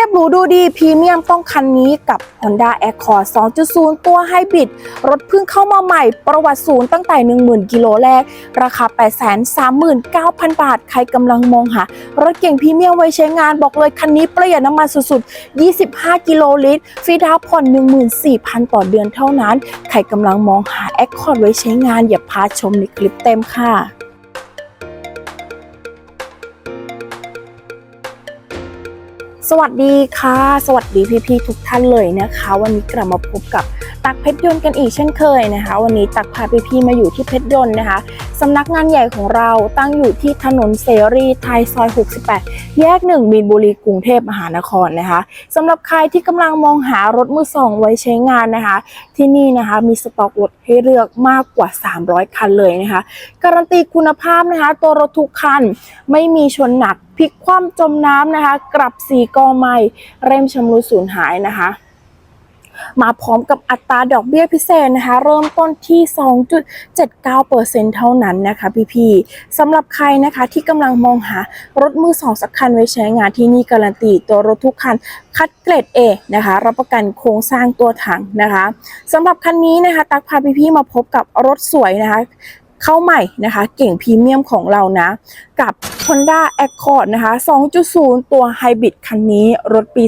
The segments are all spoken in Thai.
รียบหรูดูดีพรีเมียมต้องคันนี้กับ Honda Accord 2.0 ตัวไฮบริดรถเพิ่งเข้ามาใหม่ประวัติศูนย์ตั้งแต่ 10,000 กิโลแรก ราคา 839,000 บาท ใครกำลังมองหารถเก่งพรีเมียมไว้ใช้งานบอกเลยคันนี้ประหยัดน้ำมันสุดๆ 25 กิโลลิตรฟรีดาวน์ผ่อน 14,000 ต่อเดือนเท่านั้น ใครกำลังมองหา Accord ไว้ใช้งานอย่าพลาดชมในคลิปเต็มค่ะ สวัสดีค่ะ สวัสดีพี่ๆทุกท่านเลยนะคะ วันนี้กลับมาพบกับตักเพชรยนต์กันอีกเช่นเคยนะคะ วันนี้ตักพาพี่ๆมาอยู่ที่เพชรยนต์นะคะสำนักงานใหญ่ของเราตั้งอยู่ที่ถนนเสรีไทยซอย 68 แยกหนึ่งมีนบุรีกรุงเทพมหานครนะคะสำหรับใครที่กำลังมองหารถมือสองไว้ใช้งานนะคะ ที่นี่นะคะมีสต็อกรถให้เลือกมากกว่า 300 คันเลยนะคะ การันตีคุณภาพนะคะ ตัวรถทุกคันไม่มีชนหนักพลิกคว่ำจมน้ำนะคะ กลับสีกอใหม่เร่มชำรุดสูญหายนะคะ มาพร้อมกับอัตราดอกเบี้ยพิเศษนะคะ เริ่มต้นที่ 2.79%เท่านั้นนะคะพี่ๆสำหรับใครนะคะที่กำลังมองหารถมือสองสักคันไว้ใช้งานที่นี่การันตีตัวรถทุกคันคัดเกรด A นะคะ รับประกันโครงสร้างตัวถังนะคะสำหรับคันนี้นะคะ ตักพาพี่ๆมาพบกับรถสวยนะคะ เข้าใหม่นะคะ เก่งพรีเมียมของเรานะ กับ Honda Accord นะคะ 2.0 ตัวไฮบริดคันนี้รถปี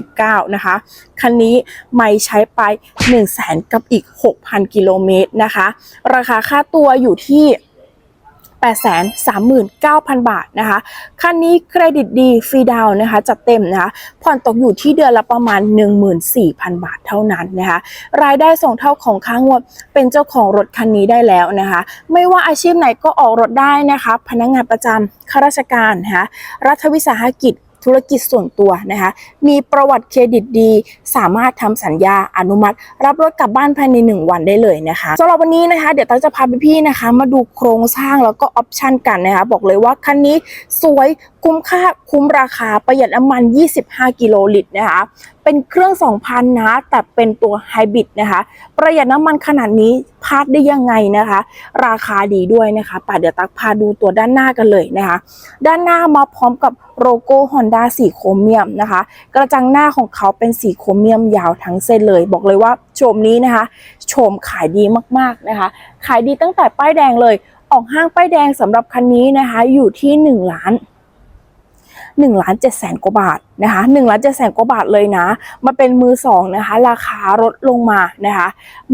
2019 นะคะ คันนี้ไม่ใช้ไป 1 0 0 0 0แกับอีก 6,000 กิโลเมตรนะคะ ราคาค่าตัวอยู่ที่ 839,000 บาทนะคะคันนี้เครดิตดีฟรีดาวนะคะจัดเต็มนะคะผ่อนตกอยู่ที่เดือนละประมาณ 14,000 บาทเท่านั้นนะคะรายได้ส่งเท่าของค้างวดเป็นเจ้าของรถคันนี้ได้แล้วนะคะ ไม่ว่าอาชีพไหนก็ออกรถได้นะคะ พนักงานประจำข้าราชการนะคะรัฐวิสาหกิจ ธุรกิจส่วนตัวนะคะ มีประวัติเครดิตดี สามารถทำสัญญาอนุมัติ รับรถกลับบ้านภายใน 1 วันได้เลยนะคะสำหรับวันนี้นะคะ เดี๋ยวตั้งจะพาพี่ๆนะคะ มาดูโครงสร้างแล้วก็ออปชันกันนะคะ บอกเลยว่าคันนี้สวย คุ้มค่าคุ้มราคาประหยัดน้ำมัน 25 กิโลลิตรนะคะ เป็นเครื่อง 2,000 นะ แต่เป็นตัวไฮบริดนะคะ ประหยัดน้ำมันขนาดนี้พลาดได้ยังไงนะคะ ราคาดีด้วยนะคะป่ะเดี๋ยวตักพาดูตัวด้านหน้ากันเลยนะคะ ด้านหน้ามาพร้อมกับโลโก้ Honda สีโครเมียมนะคะ กระจังหน้าของเขาเป็นสีโครเมียมยาวทั้งเส้นเลย บอกเลยว่าโฉมนี้นะคะโฉมขายดีมากๆนะคะ ขายดีตั้งแต่ป้ายแดงเลย ออกห้างป้ายแดงสำหรับคันนี้นะคะ อยู่ที่1ล้าน 1ล้าน7แสนกว่าบาทนะคะ1ล้าน7แสนกว่าบาทเลยนะ มาเป็นมือสองนะคะราคาลดลงมานะคะ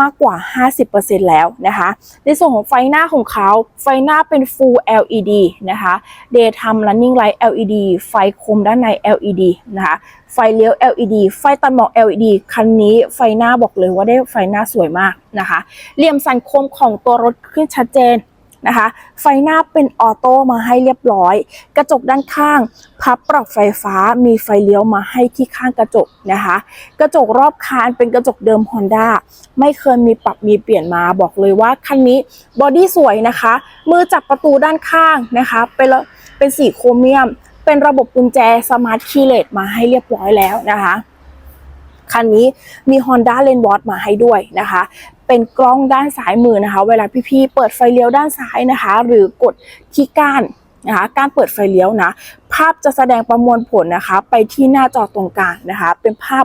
มากกว่า 50%แล้วนะคะในส่วนของไฟหน้าของเขาไฟหน้าเป็น Full LED นะคะ Daytime Running Light LED ไฟคมด้านใน LED นะคะไฟเลี้ยว LED ไฟตัดหมอก LED คันนี้ไฟหน้าบอกเลยว่าได้ไฟหน้าสวยมากนะคะเหลี่ยมสันคมของตัวรถขึ้นชัดเจน นะคะ ไฟหน้าเป็นออโต้มาให้เรียบร้อย กระจกด้านข้าง พับปรับไฟฟ้ามีไฟเลี้ยวมาให้ที่ข้างกระจกนะคะ กระจกรอบคานเป็นกระจกเดิม Honda ไม่เคยมีปรับมีเปลี่ยนมาบอกเลยว่าคันนี้บอดี้สวยนะคะ มือจับประตูด้านข้างนะคะ เป็นเป็นสีโครเมียม เป็นระบบกุญแจสมาร์ทคีย์เลสมาให้เรียบร้อยแล้วนะคะ คันนี้มี Honda l a n w a t มาให้ด้วยนะคะ เป็นกล้องด้านซ้ายมือนะคะ เวลาพี่ๆเปิดไฟเลี้ยวด้านซ้ายนะคะ หรือกดที่ก้านนะคะการเปิดไฟเลี้ยวนะ ภาพจะแสดงประมวลผลนะคะ ไปที่หน้าจอตรงกลางนะคะ เป็นภาพ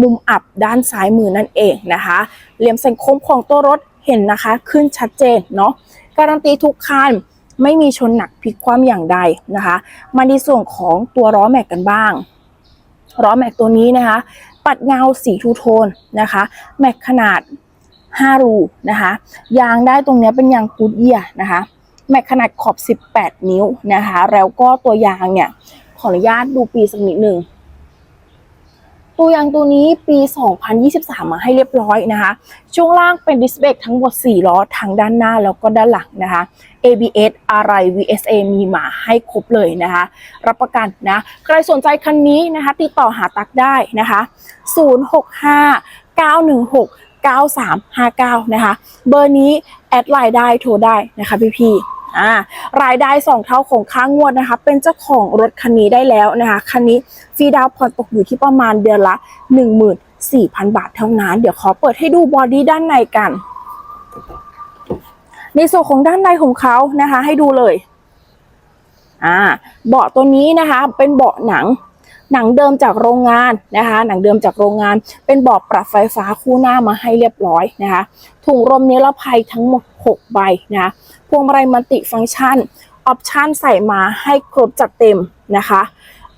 มุมอับด้านซ้ายมือนั่นเองนะคะเหลี่ยมสันคมของตัวรถเห็นนะคะ ขึ้นชัดเจนเนาะการันตีทุกคันไม่มีชนหนักพลิกคว่ำอย่างใดนะคะ มาในส่วนของตัวล้อแม็กกันบ้างล้อแม็กตัวนี้นะคะปัดเงาสีทูโทนนะคะ แม็กขนาด 5 รูนะคะ ยางได้ตรงเนี้ยเป็นยางกูดเยียนะคะ แม็กขนาดขอบ 18 นิ้วนะคะ แล้วก็ตัวยางเนี่ย ขออนุญาตดูปีสักนิดหนึ่ง ตัวยางตัวนี้ปี 2023 มาให้เรียบร้อยนะคะ ช่วงล่างเป็นดิสเบรกทั้งหมด 4 ล้อทั้งด้านหน้าแล้วก็ด้านหลังนะคะ ABS อะไร VSA มีมาให้ครบเลยนะคะ รับประกันนะ ใครสนใจคันนี้นะคะ ติดต่อหาตักได้นะคะ 065 916 9359 นะคะ เบอร์นี้แอดไลน์ได้โทรได้นะคะพี่ๆ อ่ารายได้สองเท่าของค่างวดนะคะ เป็นเจ้าของรถคันนี้ได้แล้วนะคะคันนี้ฟรีดาวผ่อนตกอยู่ที่ประมาณเดือนละ 14,000 บาทเท่านั้น เดี๋ยวขอเปิดให้ดูบอดี้ด้านในกัน ในส่วนของด้านในของเขานะคะ ให้ดูเลยอ่าเบาะตัวนี้นะคะ เป็นเบาะหนัง หนังเดิมจากโรงงานนะคะ หนังเดิมจากโรงงาน เป็นบาะปรับไฟฟ้าคู่หน้ามาให้เรียบร้อยนะคะถุงลมนิรภัยทั้งหมด 6 ใบนะะพวงมาลัยมัลติฟังก์ชันออปชันใส่มาให้ครบจัดเต็มนะคะ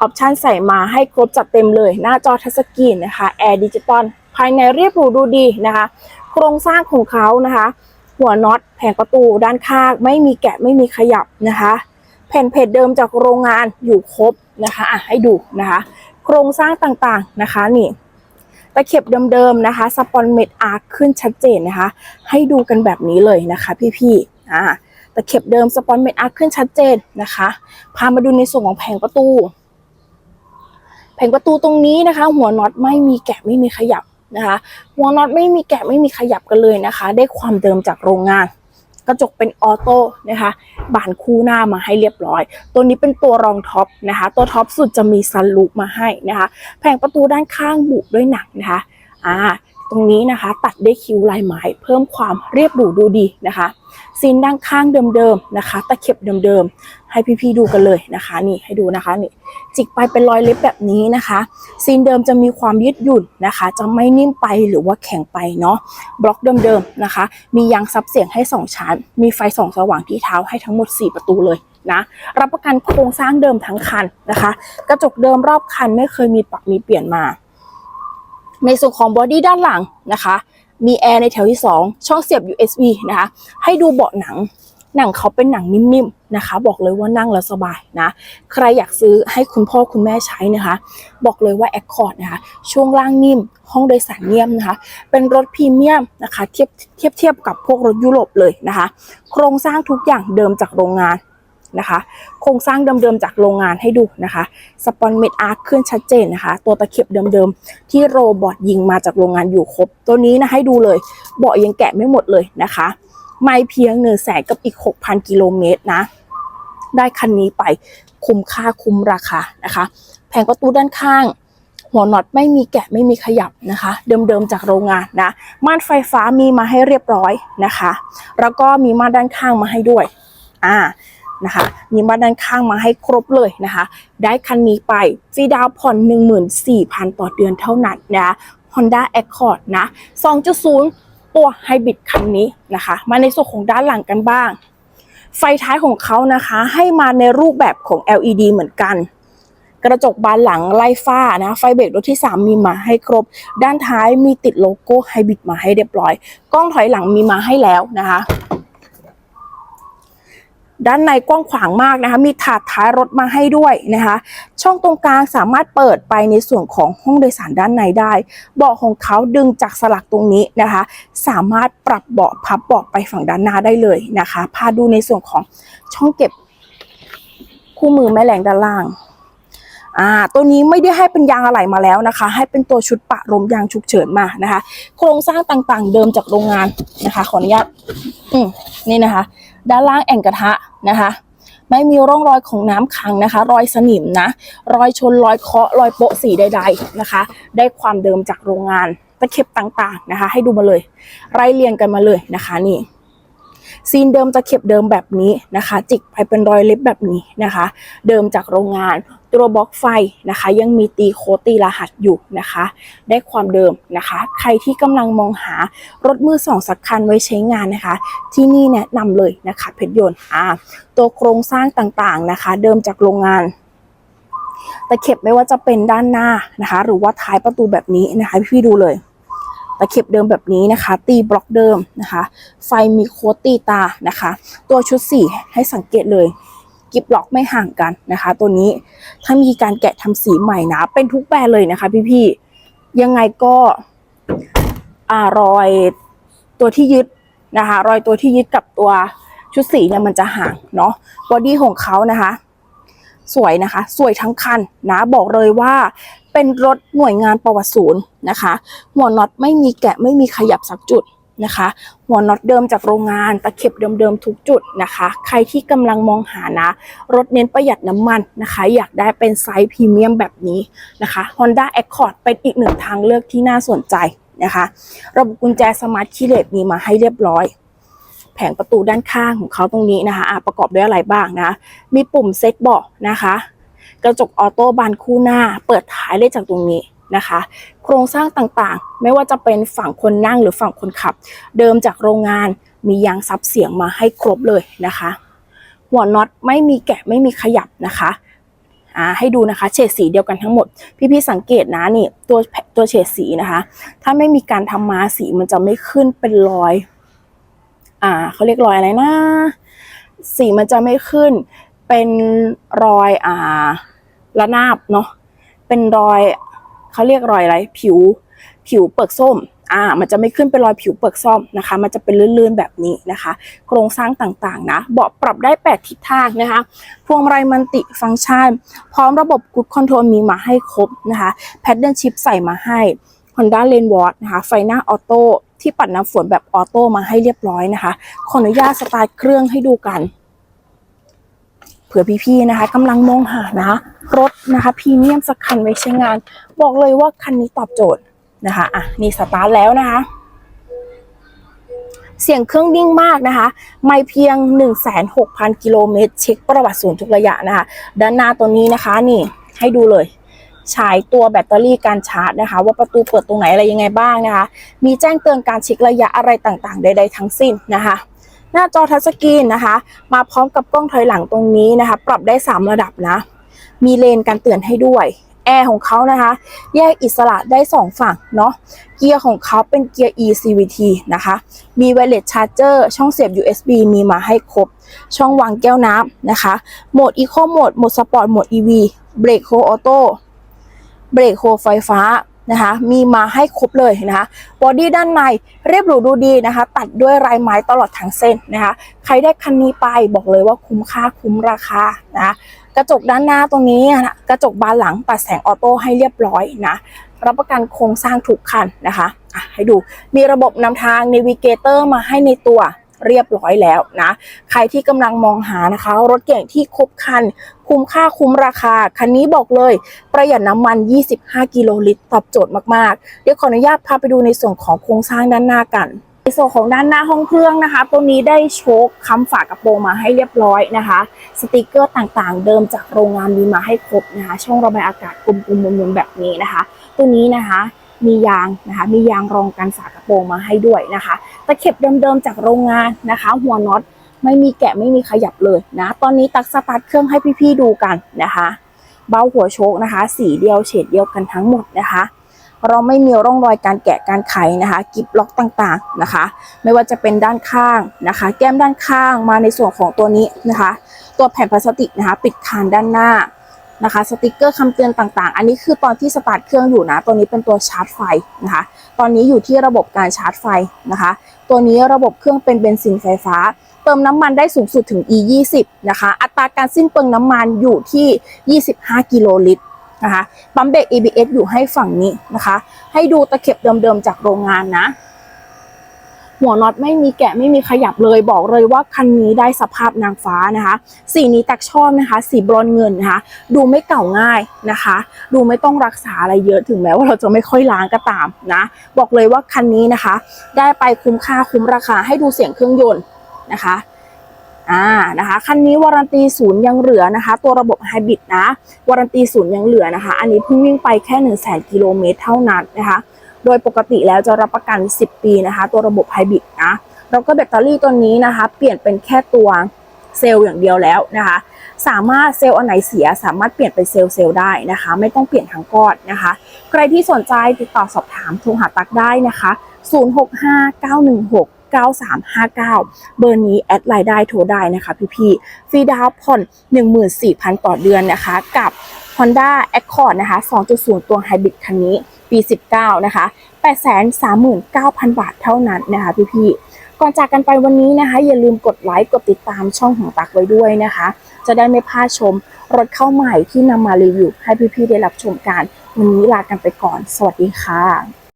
ออปชันใส่มาให้ครบจัดเต็มเลย หน้าจอทัชสกรีนนะคะแอร์ดิจิตอลภายในเรียบหรูดูดีนะคะ โครงสร้างของเขานะคะ หัวน็อตแผงประตูด้านข้างไม่มีแกะไม่มีขยับนะคะ แผ่นเพจเดิมจากโรงงานอยู่ครบ นะคะอะให้ดูนะคะ โครงสร้างต่างๆนะคะนี่ตะเข็บเดิมๆนะคะสปอนเมดอาร์ขึ้นชัดเจนนะคะ ให้ดูกันแบบนี้เลยนะคะพี่ๆอ่าตะเข็บเดิมสปอนเมดอาร์ขึ้นชัดเจนนะคะพามาดูในส่วนของแผงประตู แผงประตูตรงนี้นะคะ หัวน็อตไม่มีแกะไม่มีขยับนะคะหัวน็อตไม่มีแกะไม่มีขยับกันเลยนะคะ ได้ความเดิมจากโรงงาน กระจกเป็นออโต้นะคะบานคู่หน้ามาให้เรียบร้อย ตัวนี้เป็นตัวรองท็อปนะคะ ตัวท็อปสุดจะมีซันลูปมาให้นะคะ แผงประตูด้านข้างบุด้วยหนังนะคะอ่า ตรงนี้นะคะ ตัดด้วยคิ้วลายไม้เพิ่มความเรียบหรูดูดีนะคะซีนด้านข้างเดิมๆนะคะ ตะเข็บเดิมๆให้พี่ๆดูกันเลยนะคะ นี่ให้ดูนะคะนี่จิกไปเป็นรอยเล็บแบบนี้นะคะซีนเดิมจะมีความยืดหยุ่นนะคะ จะไม่นิ่มไปหรือว่าแข็งไปเนาะบล็อกเดิมๆนะคะ มียางซับเสียงให้ 2 ชั้น มีไฟส่องสว่างที่เท้าให้ทั้งหมด 4 ประตูเลยนะรับประกันโครงสร้างเดิมทั้งคันนะคะ กระจกเดิมรอบคันไม่เคยมีปรับมีเปลี่ยนมา ในส่วนของบอดี้ด้านหลังนะคะ มีแอร์ในแถวที่ 2 ช่องเสียบ USB นะคะ ให้ดูเบาะหนัง หนังเขาเป็นหนังนิ่มๆนะคะ บอกเลยว่านั่งแล้วสบายนะ ใครอยากซื้อให้คุณพ่อคุณแม่ใช้นะคะ บอกเลยว่า Accord นะคะ ช่วงล่างนิ่ม ห้องโดยสารเงียบนะคะ เป็นรถพรีเมียมนะคะ เทียบเทียบเทียบกับพวกรถยุโรปเลยนะคะ โครงสร้างทุกอย่างเดิมจากโรงงาน นะคะ โครงสร้างเดิมๆจากโรงงานให้ดูนะคะ สปอนเมดอาร์ขึ้นชัดเจนนะคะ ตัวตะเข็บเดิมๆ ที่โรบอทยิงมาจากโรงงานอยู่ครบ ตัวนี้นะให้ดูเลยเบาะยังแกะไม่หมดเลยนะคะ ไม่เพียงหนึ่งแสนกับอีก 6,000 กิโลเมตรนะ ได้คันนี้ไปคุ้มค่าคุ้มราคานะคะ แผงประตูด้านข้างหัวน็อตไม่มีแกะไม่มีขยับนะคะ เดิมๆจากโรงงานนะม่านไฟฟ้ามีมาให้เรียบร้อยนะคะ แล้วก็มีม่านด้านข้างมาให้ด้วย อ่า นะคะ มีมาด้านข้างมาให้ครบเลยนะคะ ได้คันนี้ไปฟรีดาวน์ผ่อน 14,000 ต่อเดือนเท่านั้นนะ Honda Accord นะ 2.0 ตัวไฮบริดคันนี้นะคะ มาในส่วนของด้านหลังกันบ้าง ไฟท้ายของเขานะคะ ให้มาในรูปแบบของ LED เหมือนกันกระจกบานหลังไล่ฟ้านะไฟเบรกรถที่ 3 มีมาให้ครบ ด้านท้ายมีติดโลโก้ไฮบริดมาให้เรียบร้อย กล้องถอยหลังมีมาให้แล้วนะคะ ด้านในกว้างขวางมากนะคะ มีถาดท้ายรถมาให้ด้วยนะคะ ช่องตรงกลางสามารถเปิดไปในส่วนของห้องโดยสารด้านในได้ เบาะของเขาดึงจากสลักตรงนี้นะคะ สามารถปรับเบาะพับเบาะไปฝั่งด้านหน้าได้เลยนะคะ พาดูในส่วนของช่องเก็บคู่มือแม่แรงด้านล่างอ่าตัวนี้ไม่ได้ให้เป็นยางอะไหล่มาแล้วนะคะ ให้เป็นตัวชุดปะลมยางฉุกเฉินมานะคะ โครงสร้างต่างๆ เดิมจากโรงงานนะคะ ขออนุญาตอืมนี่นะคะ ด้านล่างแอ่งกระทะ นะคะ ไม่มีร่องรอยของน้ำขังนะคะ รอยสนิมนะ รอยชนรอยเคาะรอยโปะสีใด ๆนะคะ ได้ความเดิมจากโรงงานตะเข็บต่างๆนะคะ ให้ดูมาเลย ไล่เรียงกันมาเลยนะคะนี่ ซีนเดิมตะเข็บเดิมแบบนี้นะคะ จิกไปเป็นรอยเล็บแบบนี้นะคะ เดิมจากโรงงานตัวบล็อกไฟนะคะ ยังมีตีโคตีรหัสอยู่นะคะ ได้ความเดิมนะคะ ใครที่กำลังมองหารถมือสองสักคันไว้ใช้งานนะคะ ที่นี่แนะนำเลยนะคะเพชรยนต์อ่าตัวโครงสร้างต่างๆนะคะ เดิมจากโรงงานตะเข็บไม่ว่าจะเป็นด้านหน้านะคะ หรือว่าท้ายประตูแบบนี้นะคะ พี่ดูเลย ตะเข็บเดิมแบบนี้นะคะ ตีบล็อกเดิมนะคะ ไฟมีโค้ดตีตานะคะ ตัวชุดสีให้สังเกตเลยกิบล็อกไม่ห่างกันนะคะ ตัวนี้ถ้ามีการแกะทำสีใหม่นะเป็นทุกแบรนด์เลยนะคะ พี่ๆยังไงก็อารอยตัวที่ยึดนะคะ รอยตัวที่ยึดกับตัวชุดสีเนี่ยมันจะห่างเนาะบอดี้ของเขานะคะ สวยนะคะ สวยทั้งคันนะบอกเลยว่า เป็นรถหน่วยงานประวัติศูนย์นะคะ หัวน็อตไม่มีแกะไม่มีขยับสักจุดนะคะ หัวน็อตเดิมจากโรงงานตะเข็บเดิมๆทุกจุดนะคะ ใครที่กำลังมองหานะ รถเน้นประหยัดน้ำมันนะคะ อยากได้เป็นไซส์พรีเมียมแบบนี้นะคะ Honda Accord เป็นอีกหนึ่งทางเลือกที่น่าสนใจนะคะ ระบบกุญแจสมาร์ทคีย์เลสมีมาให้เรียบร้อย แผงประตูด้านข้างของเขาตรงนี้นะคะะประกอบด้วยอะไรบ้างนะ มีปุ่มเซ็ตเบาะนะคะ กระจกออโต้บานคู่หน้า เปิดท้ายได้จากตรงนี้นะคะ โครงสร้างต่างๆ ไม่ว่าจะเป็นฝั่งคนนั่งหรือฝั่งคนขับ เดิมจากโรงงานมียางซับเสียงมาให้ครบเลยนะคะ หัวน็อตไม่มีแกะไม่มีขยับนะคะอ่าให้ดูนะคะเฉดสีเดียวกันทั้งหมด พี่ๆสังเกตนะนี่ตัวตัวเฉดสีนะคะ ถ้าไม่มีการทำมาสีมันจะไม่ขึ้นเป็นรอย อ่าเขาเรียกรอยอะไรนะ สีมันจะไม่ขึ้น เป็นรอยอ่าระนาบเนาะเป็นรอยเขาเรียกรอยอะไร ผิวผิวเปลือกส้มอ่ามันจะไม่ขึ้นเป็นรอยผิวเปลือกส้มนะคะ มันจะเป็นลื่นๆแบบนี้นะคะ โครงสร้างต่างๆนะเบาะปรับได้ 8 ทิศทางนะคะพวงมาลัยมันติฟังก์ชัน พร้อมระบบกูดคอนโทรลมีมาให้ครบนะคะแพดเดิลชิพใส่มาให้ Honda l a n e w a t นะคะไฟหน้าออโต้ที่ปัดน้ำฝนแบบออโต้มาให้เรียบร้อยนะคะ ขออนุญาตสตาร์ทเครื่องให้ดูกัน เผื่อพี่ๆนะคะกำลังมองหานะรถนะคะพรีเมียมสักคันไว้ใช้งาน บอกเลยว่าคันนี้ตอบโจทย์นะคะอะนี่สตาร์ทแล้วนะคะ เสียงเครื่องนิ่งมากนะคะ ไม่เพียง 16,000 กิโลเมตร เช็คประวัติศูนย์ทุกระยะนะคะ ด้านหน้าตัวนี้นะคะนี่ให้ดูเลยฉายตัวแบตเตอรี่การชาร์จนะคะ ว่าประตูเปิดตรงไหนอะไรยังไงบ้างนะคะ มีแจ้งเตือนการเช็คระยะอะไรต่างๆ ใด ๆ ทั้งสิ้นนะคะ หน้าจอทัชสกรีนนะคะ มาพร้อมกับกล้องถอยหลังตรงนี้นะคะ ปรับได้ 3 ระดับนะ มีเลนการเตือนให้ด้วยแอร์ของเขานะคะ แยกอิสระได้ 2 ฝั่งเนาะเกียร์ของเขาเป็นเกียร์ eCVT นะคะ มี wireless charger ช่องเสียบ USB มีมาให้ครบ ช่องวางแก้วน้ำนะคะ โหมด Eco โหมดโหมด Sport โหมด EV เบรกโฮออโต้เบรกโฮไฟฟ้า นะคะ มีมาให้ครบเลยนะคะบอดี้ด้านในเรียบหรูดูดีนะคะ ตัดด้วยลายไม้ตลอดทั้งเส้นนะคะ ใครได้คันนี้ไปบอกเลยว่าคุ้มค่าคุ้มราคานะกระจกด้านหน้าตรงนี้นะกระจกบานหลังตัดแสงออโต้ให้เรียบร้อยนะรับประกันโครงสร้างทุกคันนะคะให้ดูมีระบบนำทาง n น v ิเกเตอร์มาให้ในตัว เรียบร้อยแล้วนะ ใครที่กำลังมองหานะคะ รถเก่งที่ครบคัน คุ้มค่าคุ้มราคา คันนี้บอกเลย ประหยัดน้ำมัน 25 กิโลลิตร ตอบโจทย์มาก ๆ เดี๋ยวขออนุญาตพาไปดูในส่วนของโครงสร้างด้านหน้ากันในส่วนของด้านหน้าห้องเครื่องนะคะตัวนี้ได้โชคค้ำฝากระโปรงมาให้เรียบร้อยนะคะ สติกเกอร์ต่างๆ เดิมจากโรงงานมีมาให้ครบนะคะ ช่องระบายอากาศกลมๆมนๆแบบนี้นะคะ ตัวนี้นะคะ มียางนะคะ มียางรองกันฝากระโปรงมาให้ด้วยนะคะตะเข็บเดิมๆจากโรงงานนะคะ หัวน็อตไม่มีแกะไม่มีขยับเลยนะ ตอนนี้ตักสตาร์ทเครื่องให้พี่ๆดูกันนะคะ เบ้าหัวโชคนะคะ สีเดียวเฉดเดียวกันทั้งหมดนะคะ เราไม่มีร่องรอยการแกะการไขนะคะกิบล็อกต่างๆนะคะ ไม่ว่าจะเป็นด้านข้างนะคะ แก้มด้านข้างมาในส่วนของตัวนี้นะคะ ตัวแผ่นพลาสติกนะคะ ปิดคานด้านหน้า นะคะสติกเกอร์คำเตือนต่างๆ อันนี้คือตอนที่สตาร์ทเครื่องอยู่นะ ตัวนี้เป็นตัวชาร์จไฟนะคะ ตอนนี้อยู่ที่ระบบการชาร์จไฟนะคะ ตัวนี้ระบบเครื่องเป็นเบนซินไฟฟ้า เติมน้ำมันได้สูงสุดถึง e 2 0นะคะ อัตราการสิ้นเปลืองน้ำมันอยู่ที่ 25 กิโลลิตรนะคะ ปั๊มเบรก ABS อยู่ให้ฝั่งนี้นะคะ ให้ดูตะเข็บเดิมๆจากโรงงานนะ หัวน็อตไม่มีแกะไม่มีขยับเลยบอกเลยว่าคันนี้ได้สภาพนางฟ้านะคะ สีนี้ตักชอบนะคะ สีบรอนเงินนะคะ ดูไม่เก่าง่ายนะคะ ดูไม่ต้องรักษาอะไรเยอะถึงแม้ว่าเราจะไม่ค่อยล้างก็ตามนะ บอกเลยว่าคันนี้นะคะ ได้ไปคุ้มค่าคุ้มราคาให้ดูเสียงเครื่องยนต์นะคะอ่านะคะคันนี้วารันตีศูนย์ยังเหลือนะคะ ตัวระบบไฮบริดนะวารันตีศูนย์ยังเหลือนะคะ อันนี้เพิ่งวิ่งไปแค่1 0 0 0 0แกิโลเมตรเท่านั้นนะคะ โดยปกติแล้วจะรับประกัน 10 ปีนะคะ ตัวระบบไฮบริดนะแล้วก็แบตเตอรี่ตัวนี้นะคะ เปลี่ยนเป็นแค่ตัวเซลล์อย่างเดียวแล้วนะคะ สามารถเซลล์อันไหนเสีย สามารถเปลี่ยนเป็นเซลล์เซลล์ได้นะคะ ไม่ต้องเปลี่ยนทั้งก้อนนะคะ ใครที่สนใจติดต่อสอบถามโทรหาตักได้นะคะ 065916 9359 เบอร์นี้แอดไลน์ได้โทรได้นะคะพี่ๆฟรีดาวน์ผ่อน 14,000 ต่อเดือนนะคะ กับ Honda Accord นะคะ 2.0 ตัวไฮบริดคันนี้ ปี 19 นะคะ 839,000 บาทเท่านั้นนะคะพี่ๆ ก่อนจากกันไปวันนี้นะคะ อย่าลืมกดไลค์กดติดตามช่องของตักไว้ด้วยนะคะ จะได้ไม่พลาดชมรถเข้าใหม่ที่นำมารีวิวให้พี่ๆ ได้รับชมกัน วันนี้ลากันไปก่อน สวัสดีค่ะ